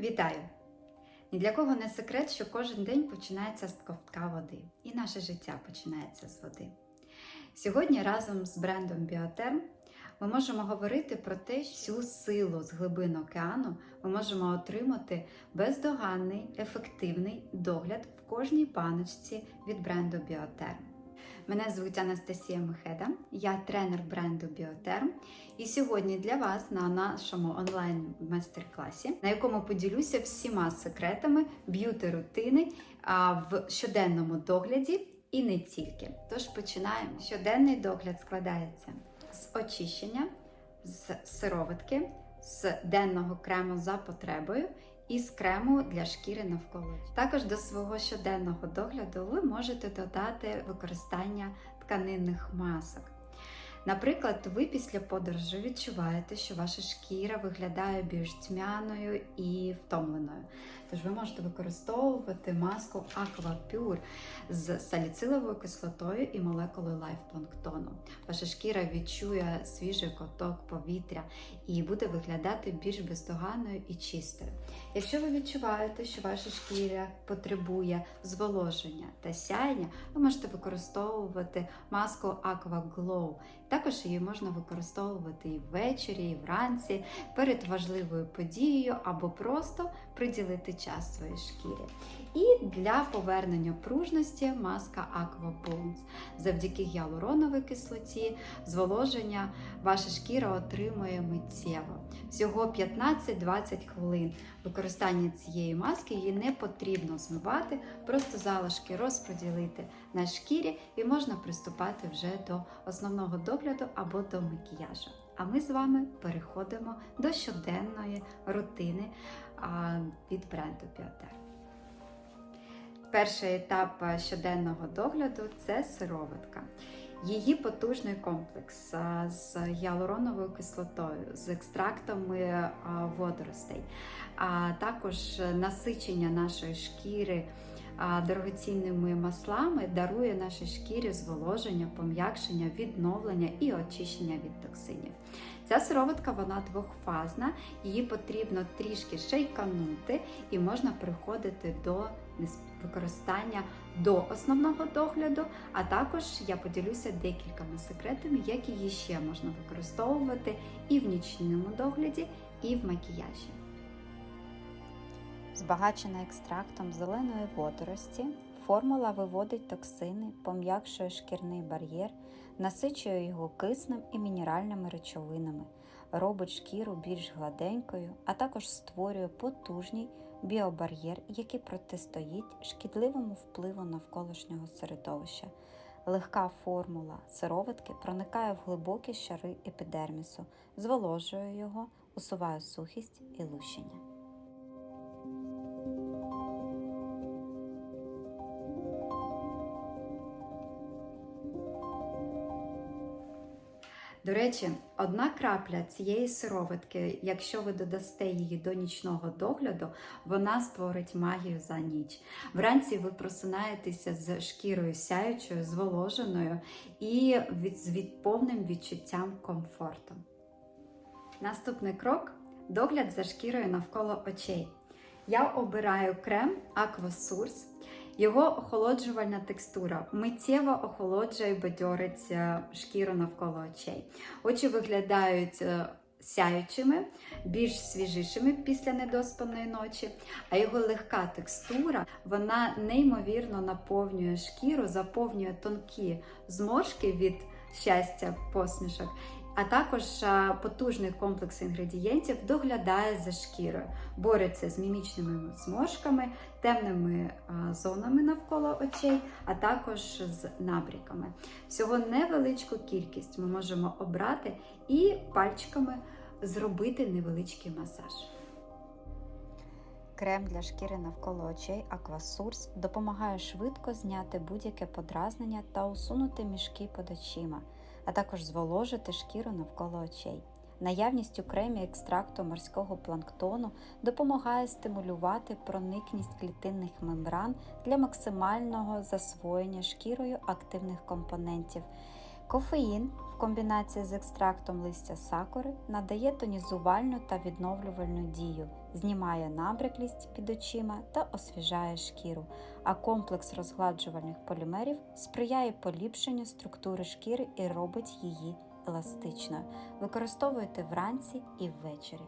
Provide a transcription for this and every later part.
Вітаю! Ні для кого не секрет, що кожен день починається з ковтка води, і наше життя починається з води. Сьогодні разом з брендом Біотерм ми можемо говорити про те, всю силу з глибин океану ми можемо отримати бездоганний, ефективний догляд в кожній баночці від бренду Біотерм. Мене звуть Анастасія Мехеда, я тренер бренду Біотерм. І сьогодні для вас на нашому онлайн майстер-класі, на якому поділюся всіма секретами б'юти-рутини в щоденному догляді і не тільки. Тож починаємо. Щоденний догляд складається з очищення, з сироватки, з денного крему за потребою і з крему для шкіри навколо. Також до свого щоденного догляду ви можете додати використання тканинних масок. Наприклад, ви після подорожі відчуваєте, що ваша шкіра виглядає більш тьмяною і втомленою. Тож ви можете використовувати маску Aqua Pure з саліциловою кислотою і молекулою лайфпланктону. Ваша шкіра відчує свіжий коток повітря і буде виглядати більш бездоганною і чистою. Якщо ви відчуваєте, що ваша шкіра потребує зволоження та сяєння, ви можете використовувати маску Aqua Glow. Також її можна використовувати і ввечері, і вранці, перед важливою подією або просто приділити час своїй шкірі. І для повернення пружності маска Aqua Bones. Завдяки гіалуроновій кислоті, зволоження ваша шкіра отримує миттєво. Всього 15-20 хвилин використання цієї маски її не потрібно змивати, просто залишки розподілити на шкірі і можна приступати вже до основного догляду або до макіяжу. А ми з вами переходимо до щоденної рутини від бренду Біотер. Перший етап щоденного догляду це сироватка. Її потужний комплекс з гіалуроновою кислотою, з екстрактами водоростей, а також насичення нашої шкіри дорогоцінними маслами дарує нашій шкірі зволоження, пом'якшення, відновлення і очищення від токсинів. Ця сироватка вона двохфазна, її потрібно трішки шейканути і можна приходити до використання до основного догляду, а також я поділюся декількома секретами, як її ще можна використовувати і в нічному догляді, і в макіяжі. Збагачена екстрактом зеленої водорості, формула виводить токсини, пом'якшує шкірний бар'єр, насичує його киснем і мінеральними речовинами, робить шкіру більш гладенькою, а також створює потужний біобар'єр, який протистоїть шкідливому впливу навколишнього середовища. Легка формула сироватки проникає в глибокі шари епідермісу, зволожує його, усуває сухість і лущення. До речі, одна крапля цієї сироватки, якщо ви додасте її до нічного догляду, вона створить магію за ніч. Вранці ви просинаєтеся з шкірою сяючою, зволоженою і з від повним відчуттям комфорту. Наступний крок догляд за шкірою навколо очей. Я обираю крем Aquasource. Його охолоджувальна текстура миттєво охолоджує і бадьорить шкіру навколо очей. Очі виглядають сяючими, більш свіжішими після недоспаної ночі, а його легка текстура вона неймовірно наповнює шкіру, заповнює тонкі зморшки від щастя посмішок. А також потужний комплекс інгредієнтів доглядає за шкірою, бореться з мімічними зморшками, темними зонами навколо очей, а також з набріками. Всього невеличку кількість ми можемо обрати і пальчиками зробити невеличкий масаж. Крем для шкіри навколо очей Aquasource допомагає швидко зняти будь-яке подразнення та усунути мішки під очима, а також зволожити шкіру навколо очей. Наявність у кремі екстракту морського планктону допомагає стимулювати проникність клітинних мембран для максимального засвоєння шкірою активних компонентів. Кофеїн в комбінації з екстрактом листя сакури надає тонізувальну та відновлювальну дію, знімає набряклість під очима та освіжає шкіру, а комплекс розгладжувальних полімерів сприяє поліпшенню структури шкіри і робить її еластичною. Використовуйте вранці і ввечері.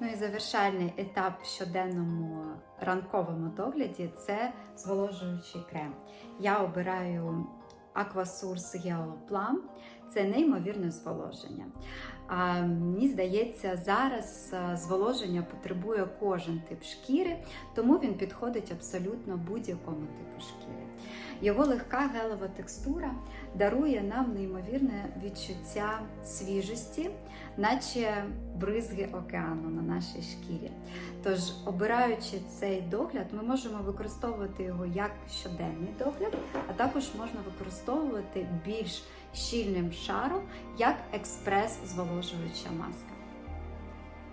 Ну і завершальний етап в щоденному ранковому догляді це зволожуючий крем. Я обираю Aquasource Yellow. Це неймовірне зволоження. А, мені здається, зараз зволоження потребує кожен тип шкіри, тому він підходить абсолютно будь-якому типу шкіри. Його легка гелева текстура дарує нам неймовірне відчуття свіжості, наче бризги океану на нашій шкірі. Тож, обираючи цей догляд, ми можемо використовувати його як щоденний догляд, а також можна використовувати більш щільним шаром як експрес-зволожуюча маска.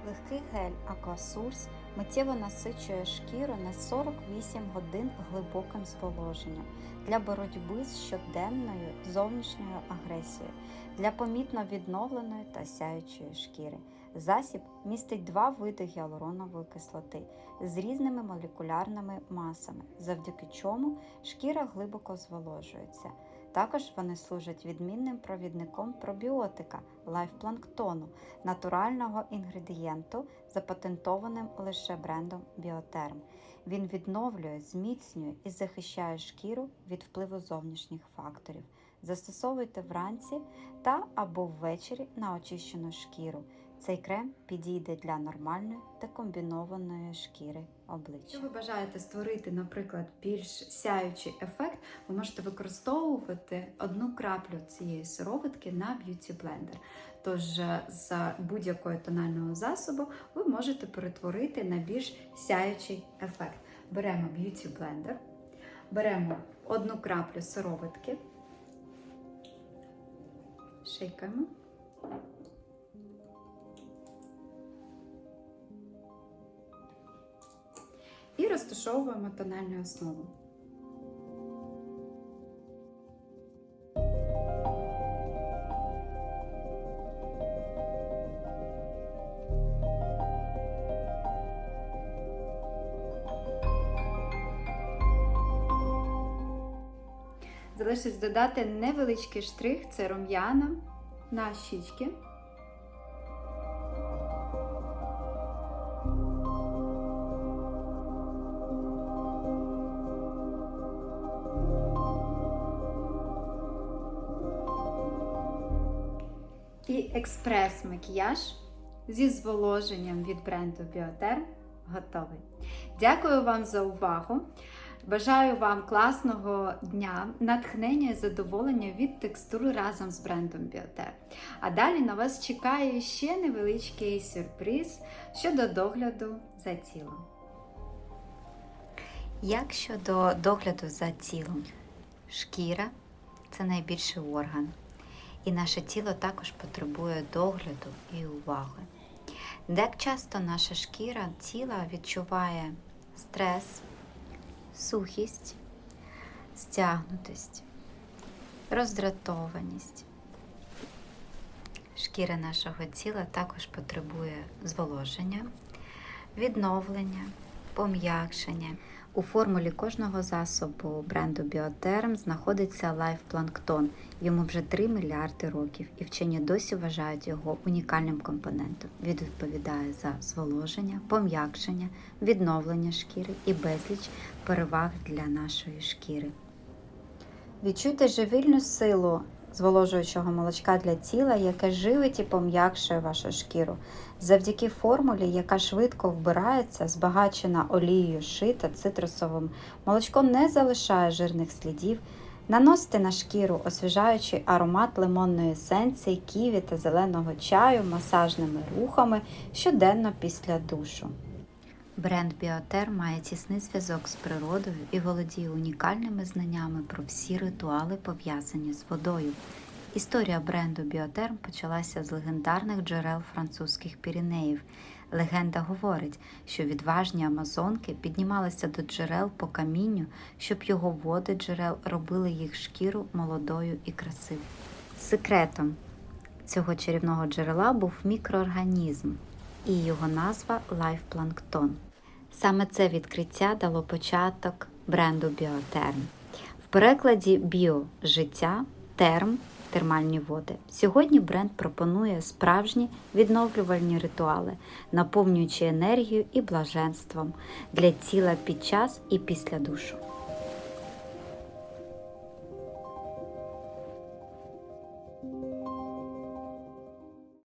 Легкий гель Aquasource миттєво насичує шкіру на 48 годин глибоким зволоженням для боротьби з щоденною зовнішньою агресією, для помітно відновленої та сяючої шкіри. Засіб містить два види гіалуронової кислоти з різними молекулярними масами, завдяки чому шкіра глибоко зволожується. Також вони служать відмінним провідником пробіотика лайфпланктону, натурального інгредієнту, запатентованим лише брендом Біотерм. Він відновлює, зміцнює і захищає шкіру від впливу зовнішніх факторів. Застосовуйте вранці та або ввечері на очищену шкіру. Цей крем підійде для нормальної та комбінованої шкіри обличчя. Якщо ви бажаєте створити, наприклад, більш сяючий ефект, ви можете використовувати одну краплю цієї сироватки на б'юті блендер. Тож е, з будь-якого тонального засобу ви можете перетворити на більш сяючий ефект. Беремо б'юті блендер, беремо одну краплю сироватки, шейкаємо. Розташовуємо тональну основу. Залишиться додати невеличкий штрих це рум'яна на щічки. Експрес-макіяж зі зволоженням від бренду Біотерм готовий. Дякую вам за увагу. Бажаю вам класного дня, натхнення і задоволення від текстури разом з брендом Біотер. А далі на вас чекає ще невеличкий сюрприз щодо догляду за тілом. Як щодо догляду за тілом? Шкіра це найбільший орган, і наше тіло також потребує догляду і уваги. Як часто наша шкіра тіла відчуває стрес, сухість, стягнутість, роздратованість. Шкіра нашого тіла також потребує зволоження, відновлення, пом'якшення. У формулі кожного засобу бренду Біотерм знаходиться лайфпланктон. Йому вже 3 мільярди років, і вчені досі вважають його унікальним компонентом. Він відповідає за зволоження, пом'якшення, відновлення шкіри і безліч переваг для нашої шкіри. Відчуйте живільну силу зволожуючого молочка для тіла, яке живить і пом'якшує вашу шкіру. Завдяки формулі, яка швидко вбирається, збагачена олією ши та цитрусовим, молочко не залишає жирних слідів. Наносите на шкіру освіжаючий аромат лимонної есенції, ківі та зеленого чаю масажними рухами щоденно після душу. Бренд Біотер має тісний зв'язок з природою і володіє унікальними знаннями про всі ритуали, пов'язані з водою. Історія бренду Біотерм почалася з легендарних джерел французьких пірінеїв. Легенда говорить, що відважні амазонки піднімалися до джерел по камінню, щоб його води джерел робили їх шкіру молодою і красивою. Секретом цього чарівного джерела був мікроорганізм і його назва лайфпланктон. Саме це відкриття дало початок бренду Біотерм. В перекладі біо життя, терм термальні води. Сьогодні бренд пропонує справжні відновлювальні ритуали, наповнюючи енергію і блаженством для тіла під час і після душу.